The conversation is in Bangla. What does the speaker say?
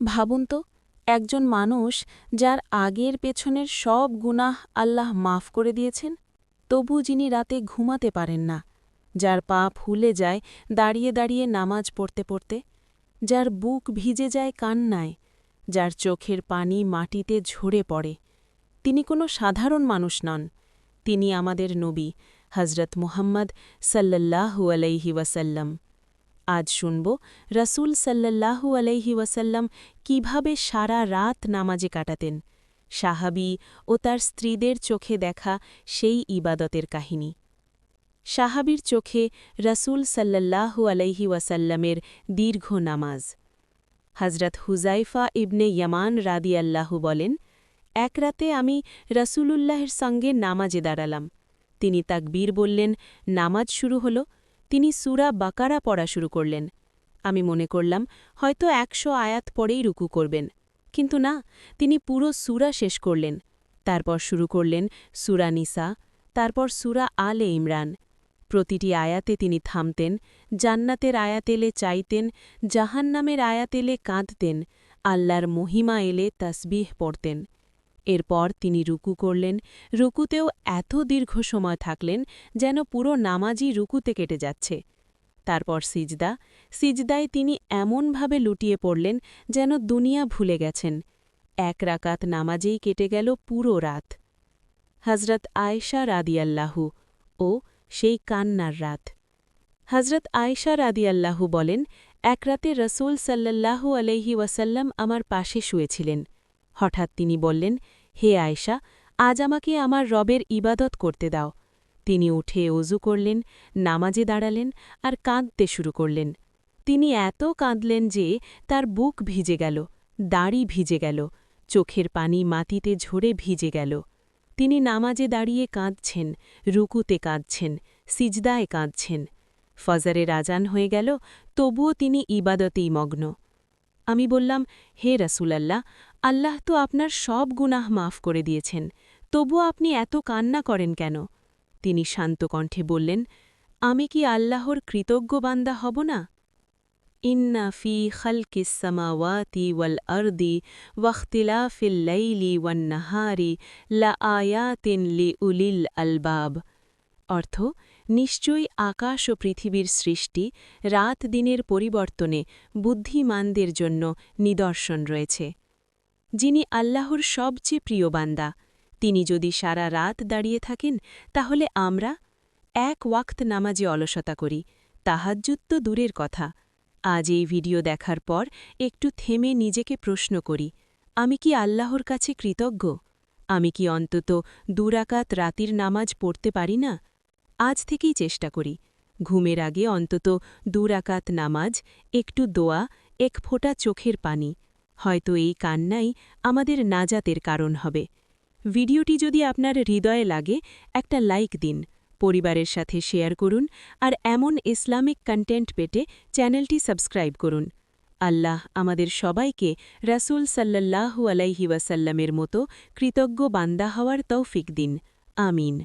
ভাবুন তো, একজন মানুষ যার আগের পেছনের সব গুনাহ আল্লাহ মাফ করে দিয়েছেন, তবু যিনি রাতে ঘুমাতে পারেন না, যার পা ফুলে যায় দাঁড়িয়ে দাঁড়িয়ে নামাজ পড়তে পড়তে, যার বুক ভিজে যায় কান্নায়, যার চোখের পানি মাটিতে ঝরে পড়ে, তিনি কোনো সাধারণ মানুষ নন, তিনি আমাদের নবী হজরত মুহাম্মদ সাল্লাল্লাহু আলাইহি ওয়াসাল্লাম। আজ শুনব রসুল সাল্লাল্লাহু আলাইহি ওয়াসাল্লাম কীভাবে সারা রাত নামাজে কাটাতেন, সাহাবি ও তার স্ত্রীদের চোখে দেখা সেই ইবাদতের কাহিনী। সাহাবির চোখে রসুল সাল্লাল্লাহু আলাইহি ওয়াসাল্লামের দীর্ঘ নামাজ। হজরত হুজাইফা ইবনে ইয়ামান রাদিয়াল্লাহু বলেন, এক রাতে আমি রসুলুল্লাহের সঙ্গে নামাজে দাঁড়ালাম। তিনি তাকবীর বললেন, নামাজ শুরু হল। তিনি সুরা বাকারা পড়া শুরু করলেন। আমি মনে করলাম, হয়তো একশো আয়াত পরেই রুকু করবেন। কিন্তু না, তিনি পুরো সুরা শেষ করলেন। তারপর শুরু করলেন সুরা নিসা, তারপর সুরা আলে ইমরান। প্রতিটি আয়াতে তিনি থামতেন, জান্নাতের আয়াতেলে চাইতেন, জাহান্নামের আয়াতেলে কাঁদতেন, আল্লাহর মহিমা এলে তাসবিহ পড়তেন। এরপর তিনি রুকু করলেন। রুকুতেও এত দীর্ঘ সময় থাকলেন যেন পুরো নামাজি রুকুতে কেটে যাচ্ছে। তারপর সিজদা। সিজদায় তিনি এমনভাবে লুটিয়ে পড়লেন যেন দুনিয়া ভুলে গেছেন। এক রাকাত নামাজেই কেটে গেল পুরো রাত। হজরত আয়েশা রাদিয়াল্লাহু ও সেই কান্নার রাত। হজরত আয়েশা রাদিয়াল্লাহু বলেন, এক রাতে রসুল সাল্লাল্লাহু আলহি ওয়াসাল্লাম আমার পাশে শুয়েছিলেন। হঠাৎ তিনি বললেন হে আয়েশা, আজ আমাকে আমার রবের ইবাদত করতে দাও। তিনি উঠে অজু করলেন, নামাজে দাঁড়ালেন আর কাঁদতে শুরু করলেন। তিনি এত কাঁদলেন যে তার বুক ভিজে গেল, দাড়ি ভিজে গেল, চোখের পানি মাটিতে ঝরে ভিজে গেল। তিনি নামাজে দাঁড়িয়ে কাঁদছেন, রুকুতে কাঁদছেন, সিজদায় কাঁদছেন। ফজারের রাজান হয়ে গেল, তবুও তিনি ইবাদতেই মগ্ন। আমি বললাম, হে রসুলাল্লাহ আল্লাহ তো আপনার সব গুনাহ মাফ করে দিয়েছেন তবু আপনি এত কান্না করেন কেন? তিনি শান্ত কণ্ঠে বললেন, আমি কি আল্লাহর কৃতজ্ঞ বান্দা হব না? ইন্না ফি খালকিসামাওয়াতি ওয়াল আর্দি ওয়াখতিলাফিল্লাইলি ওয়ান্নাহারি লা আয়াতিন লি উলিল আলবাব। অর্থ, নিশ্চয়ই আকাশ ও পৃথিবীর সৃষ্টি রাত দিনের পরিবর্তনে বুদ্ধিমানদের জন্য নিদর্শন রয়েছে। যিনি আল্লাহর সবচেয়ে প্রিয় বান্দা। তিনি যদি সারা রাত দাঁড়িয়ে থাকেন, তাহলে আমরা এক ওয়াক্ত নামাজে অলসতা করি। তাহাজ্জুত তো দূরের কথা। আজ এই ভিডিও দেখার পর একটু থেমে নিজেকে প্রশ্ন করি, আমি কি আল্লাহর কাছে কৃতজ্ঞ? আমি কি অন্তত দুরাকাত রাতির নামাজ পড়তে পারি না? আজ থেকেই চেষ্টা করি। ঘুমের আগে অন্তত দুরাকাত নামাজ, একটু দোয়া, এক ফোঁটা চোখের পানি। হয়তো এই কান্নাই আমাদের নাজাতের কারণ হবে। ভিডিওটি যদি আপনার হৃদয়ে লাগে, একটা লাইক দিন, পরিবারের সাথে শেয়ার করুন আর এমন ইসলামিক কন্টেন্ট পেটে চ্যানেলটি সাবস্ক্রাইব করুন। আল্লাহ আমাদের সবাইকে রাসুল সাল্লাল্লাহু আলাইহি ওয়াসাল্লামের মতো কৃতজ্ঞ বান্দা হওয়ার তৌফিক দিন। আমিন।